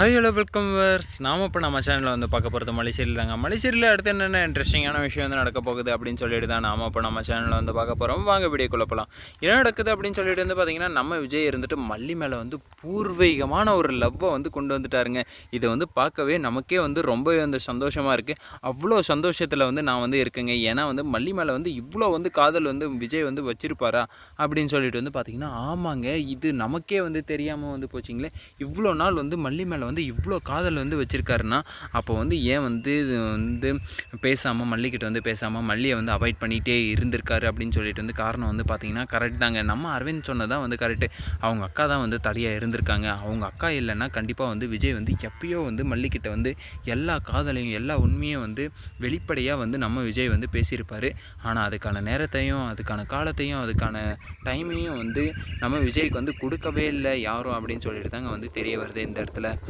High hello welcome verse நாம் இப்போ நம்ம சேனலில் வந்து பார்க்க போகிறது மலைசேரியில் தாங்க மலைசேரியில் அடுத்து என்னென்ன இன்ட்ரெஸ்டிங்கான விஷயம் வந்து நடக்க போகுது அப்படின்னு சொல்லிட்டு தான் நாம் இப்போ நம்ம சேனலில் வந்து பார்க்க போகிறோம் வாங்க வீடியோக்குள்ளே போகலாம் என்ன நடக்குது அப்படின்னு சொல்லிட்டு வந்து பார்த்திங்கன்னா நம்ம விஜய் இருந்துட்டு மல்லி மேலே வந்து பூர்வீகமான ஒரு லவ்வை வந்து கொண்டு வந்துட்டாருங்க. இதை வந்து பார்க்கவே நமக்கே வந்து ரொம்பவே வந்து சந்தோஷமாக இருக்குது அவ்வளோ சந்தோஷத்தில் வந்து நான் வந்து இருக்கேங்க. ஏன்னா வந்து மல்லி மேலே வந்து இவ்வளோ வந்து காதல் வந்து விஜய் வந்து வச்சிருப்பாரா அப்படின்னு சொல்லிட்டு வந்து பார்த்திங்கன்னா ஆமாங்க. இது நமக்கே வந்து தெரியாமல் வந்து போச்சிங்களே. இவ்வளோ நாள் வந்து மல்லி மேலே வந்து இவ்வளோ காதல் வந்து வச்சுருக்காருன்னா அப்போ வந்து ஏன் வந்து இது வந்து பேசாமல் மல்லிக்கிட்ட வந்து பேசாமல் மல்லியை வந்து அவாய்ட் பண்ணிகிட்டே இருந்திருக்காரு அப்படின்னு சொல்லிட்டு வந்து காரணம் வந்து பார்த்திங்கன்னா கரெக்ட் தாங்க. நம்ம அரவிந்த் சொன்னதான் வந்து கரெக்டு அவங்க அக்கா தான் வந்து தடையாக இருந்திருக்காங்க. அவங்க அக்கா இல்லைன்னா கண்டிப்பாக வந்து விஜய் வந்து எப்பயோ வந்து மல்லிக்கிட்ட வந்து எல்லா காதலையும் எல்லா உண்மையும் வந்து வெளிப்படையாக வந்து நம்ம விஜய் வந்து பேசியிருப்பார். ஆனால் அதுக்கான நேரத்தையும் அதுக்கான காலத்தையும் அதுக்கான டைமையும் வந்து நம்ம விஜய்க்கு வந்து கொடுக்கவே இல்லை யாரும் அப்படின்னு சொல்லிட்டு தாங்க வந்து தெரிய வருது இந்த இடத்துல.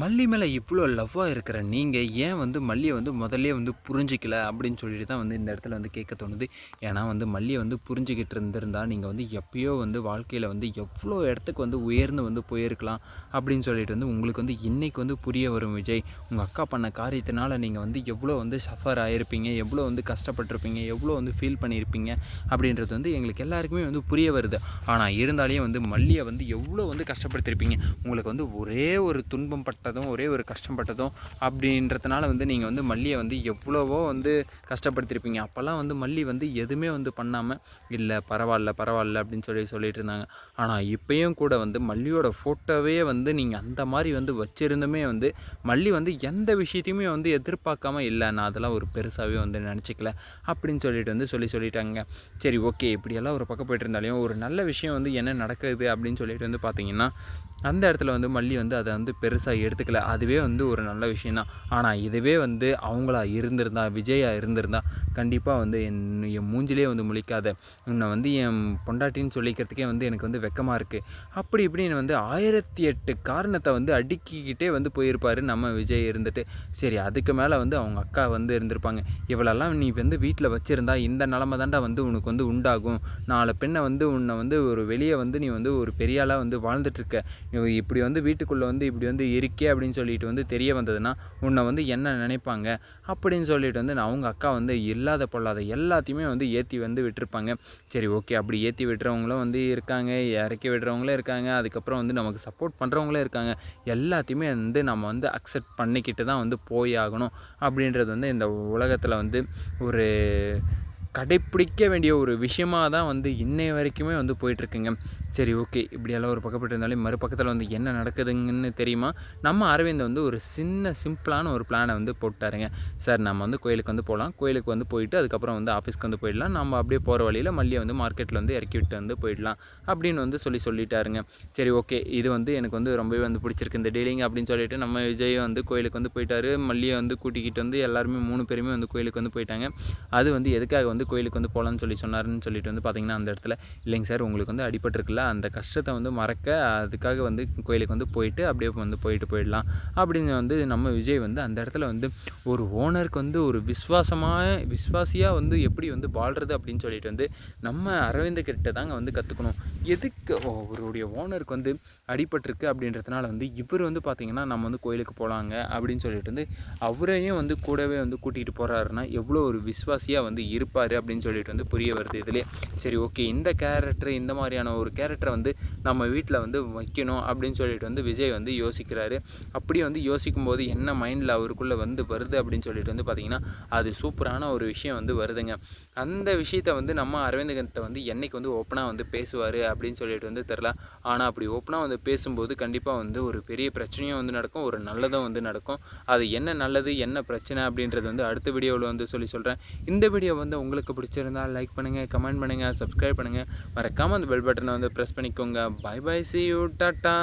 மல்லி மேலே இவ்வளோ லவ்வாக இருக்கிற நீங்கள் ஏன் வந்து மல்லியை வந்து முதல்ல வந்து புரிஞ்சிக்கல அப்படின்னு சொல்லிட்டு தான் வந்து இந்த இடத்துல வந்து கேட்க தோணுது. ஏன்னா வந்து மல்லியை வந்து புரிஞ்சிக்கிட்டு இருந்திருந்தால் நீங்கள் வந்து எப்பயோ வந்து வாழ்க்கையில் வந்து எவ்வளோ இடத்துக்கு வந்து உயர்ந்து வந்து போயிருக்கலாம் அப்படின்னு சொல்லிட்டு வந்து உங்களுக்கு வந்து இன்றைக்கி வந்து புரிய வரும் விஜய். உங்கள் அக்கா பண்ண காரியத்தினால நீங்கள் வந்து எவ்வளோ வந்து சஃபர் ஆகிருப்பீங்க எவ்வளோ வந்து கஷ்டப்பட்டிருப்பீங்க எவ்வளோ வந்து ஃபீல் பண்ணியிருப்பீங்க அப்படின்றது வந்து எங்களுக்கு எல்லாருக்குமே வந்து புரிய வருது. ஆனால் இருந்தாலே வந்து மல்லியை வந்து எவ்வளோ வந்து கஷ்டப்படுத்திருப்பீங்க. உங்களுக்கு வந்து ஒரே ஒரு துன்பம் பட்ட பட்டதும் ஒரே ஒரு கஷ்டப்பட்டதும் அப்படின்றதுனால வந்து நீங்கள் வந்து மல்லியை வந்து எவ்வளவோ வந்து கஷ்டப்படுத்திருப்பீங்க. அப்போல்லாம் வந்து மல்லி வந்து எதுவுமே வந்து பண்ணாமல் இல்லை பரவாயில்ல பரவாயில்ல அப்படின்னு சொல்லி சொல்லிட்டு இருந்தாங்க. ஆனால் இப்போயும் கூட வந்து மல்லியோட ஃபோட்டோவே வந்து நீங்கள் அந்த மாதிரி வந்து வச்சுருந்துமே வந்து மல்லி வந்து எந்த விஷயத்தையுமே வந்து எதிர்பார்க்காம இல்லை நான் அதெல்லாம் ஒரு பெருசாகவே வந்து நினச்சிக்கல அப்படின்னு சொல்லிட்டு வந்து சொல்லி சொல்லிட்டாங்க. சரி ஓகே இப்படியெல்லாம் ஒரு பக்கம் போயிட்டு இருந்தாலையும் ஒரு நல்ல விஷயம் வந்து என்ன நடக்குது அப்படின்னு சொல்லிட்டு வந்து பார்த்தீங்கன்னா அந்த இடத்துல வந்து மல்லி வந்து அதை வந்து பெருசாக எடுத்துக்கல. அதுவே வந்து ஒரு நல்ல விஷயந்தான் ஆனால் இதுவே வந்து அவங்களா இருந்திருந்தா விஜயா இருந்திருந்தா கண்டிப்பாக வந்து என் என் மூஞ்சிலே வந்து முழிக்காத. உன்னை வந்து என் பொண்டாட்டின்னு சொல்லிக்கிறதுக்கே வந்து எனக்கு வந்து வெக்கமாக இருக்குது அப்படி இப்படின்னு வந்து ஆயிரத்தி எட்டு காரணத்தை வந்து அடுக்கிக்கிட்டே வந்து போயிருப்பார் நம்ம விஜய் இருந்துட்டு. சரி அதுக்கு மேலே வந்து அவங்க அக்கா வந்து இருந்திருப்பாங்க. இவளெல்லாம் நீ வந்து வீட்டில் வச்சுருந்தா இந்த நிலமை தாண்டா வந்து உனக்கு வந்து உண்டாகும். நாலு பெண்ணை வந்து உன்னை வந்து ஒரு வெளியே வந்து நீ வந்து ஒரு பெரியாளாக வந்து வாழ்ந்துட்டுருக்க இப்படி வந்து வீட்டுக்குள்ளே வந்து இப்படி வந்து இருக்கே அப்படின்னு சொல்லிட்டு வந்து தெரிய வந்ததுன்னா உன்னை வந்து என்ன நினைப்பாங்க? அப்படின்னு சொல்லிட்டு வந்து நான் அவங்க அக்கா வந்து இல்லாத பொல்லாத எல்லாத்தையுமே வந்து ஏற்றி வந்து விட்டுருப்பாங்க. சரி ஓகே. அப்படி ஏற்றி விடுறவங்களும் வந்து இருக்காங்க இறக்கி விடுறவங்களும் இருக்காங்க. அதுக்கப்புறம் வந்து நமக்கு சப்போர்ட் பண்ணுறவங்களும் இருக்காங்க. எல்லாத்தையுமே வந்து நம்ம வந்து அக்செப்ட் பண்ணிக்கிட்டு தான் வந்து போய் ஆகணும். அப்படின்றது வந்து இந்த உலகத்தில் வந்து ஒரு கடைப்பிடிக்க வேண்டிய ஒரு விஷயமாக தான் வந்து இன்னைய வரைக்குமே வந்து போயிட்டுருக்குங்க சரி ஓகே. இப்படியெல்லாம் ஒரு பக்கப்பட்டு இருந்தாலும் மறுபக்கத்தில் வந்து என்ன நடக்குதுங்கன்னு தெரியுமா? நம்ம அரவிந்த் வந்து ஒரு சின்ன சிம்பிளான ஒரு பிளானை வந்து போட்டாருங்க. சார் நம்ம வந்து கோயிலுக்கு வந்து போகலாம் கோயிலுக்கு வந்து போயிட்டு அதுக்கப்புறம் வந்து ஆஃபீஸ்க்கு வந்து போயிடலாம். நம்ம அப்படியே போகிற வழியில் மல்லியை வந்து மார்க்கெட்டில் வந்து இறக்கி விட்டு வந்து போயிடலாம் அப்படின்னு வந்து சொல்லி சொல்லிட்டாருங்க. சரி ஓகே. இது வந்து எனக்கு வந்து ரொம்பவே வந்து பிடிச்சிருக்கு இந்த டீலிங் அப்படின்னு சொல்லிட்டு நம்ம விஜய் வந்து கோயிலுக்கு வந்து போயிட்டாரு. மல்லியை வந்து கூட்டிக்கிட்டு வந்து எல்லாருமே மூணு பேருமே வந்து கோயிலுக்கு வந்து போயிட்டாங்க. அது வந்து எதுக்காக வந்து கோயிலுக்கு வந்து போகலான்னு சொல்லி சொன்னாருன்னு சொல்லிட்டு வந்து பார்த்திங்கன்னா அந்த இடத்துல. இல்லைங்க சார் உங்களுக்கு வந்து அடிபட்டிருக்குல்ல அந்த கஷ்டத்தை வந்து மறக்க அதுக்காக வந்து கோயிலுக்கு வந்து போயிட்டு அப்படியே வந்து போயிட்டு போயிடலாம். அப்படின்னு வந்து நம்ம விஜய் வந்து அந்த இடத்துல வந்து ஒரு ஓனருக்கு வந்து ஒரு விஸ்வாசமாக விஸ்வாசியாக வந்து எப்படி வந்து வாழ்கிறது அப்படின்னு சொல்லிட்டு வந்து நம்ம அரவிந்த கிட்ட தாங்க வந்து கற்றுக்கணும் எதுக்கு அவருடைய ஓனருக்கு வந்து அடிபட்டிருக்கு அப்படின்றதுனால வந்து இவர் வந்து பார்த்திங்கன்னா நம்ம வந்து கோயிலுக்கு போகலாங்க அப்படின்னு சொல்லிட்டு வந்து அவரையும் வந்து கூடவே வந்து கூட்டிகிட்டு போகிறாருன்னா எவ்வளோ ஒரு விஸ்வாசியாக வந்து இருப்பார் அப்படின்னு சொல்லிட்டு வந்து புரிய வருது இதுலேயே. சரி ஓகே இந்த கேரக்டர் இந்த மாதிரியான ஒரு கேரக்டர் வந்து நம்ம வீட்டில் வந்து வைக்கணும் அப்படின்னு சொல்லிட்டு வந்து விஜய் வந்து யோசிக்கிறாரு. அப்படியே வந்து யோசிக்கும் போது என்ன மைண்டில் அவருக்குள்ளே வந்து வருது அப்படின்னு சொல்லிட்டு வந்து பார்த்திங்கன்னா அது சூப்பரான ஒரு விஷயம் வந்து வருதுங்க. அந்த விஷயத்த வந்து நம்ம அரவிந்தகத்தை வந்து என்னைக்கு வந்து ஓப்பனாக வந்து பேசுவார் அப்படின்னு சொல்லிட்டு வந்து தெரில ஆனால் அப்படி ஓப்பனாக வந்து பேசும்போது கண்டிப்பாக வந்து ஒரு பெரிய பிரச்சனையும் வந்து நடக்கும் ஒரு நல்லதும் வந்து நடக்கும். அது என்ன நல்லது என்ன பிரச்சனை அப்படின்றது வந்து அடுத்த வீடியோவில் வந்து சொல்லி சொல்கிறேன் இந்த வீடியோ வந்து உங்களுக்கு பிடிச்சிருந்தால் லைக் பண்ணுங்கள் கமெண்ட் பண்ணுங்கள் சப்ஸ்கிரைப் பண்ணுங்கள் மறக்காமல் அந்த பெல் பட்டனை வந்து ப்ரெஸ் பண்ணிக்கோங்க. Bye bye. See you. Ta-ta.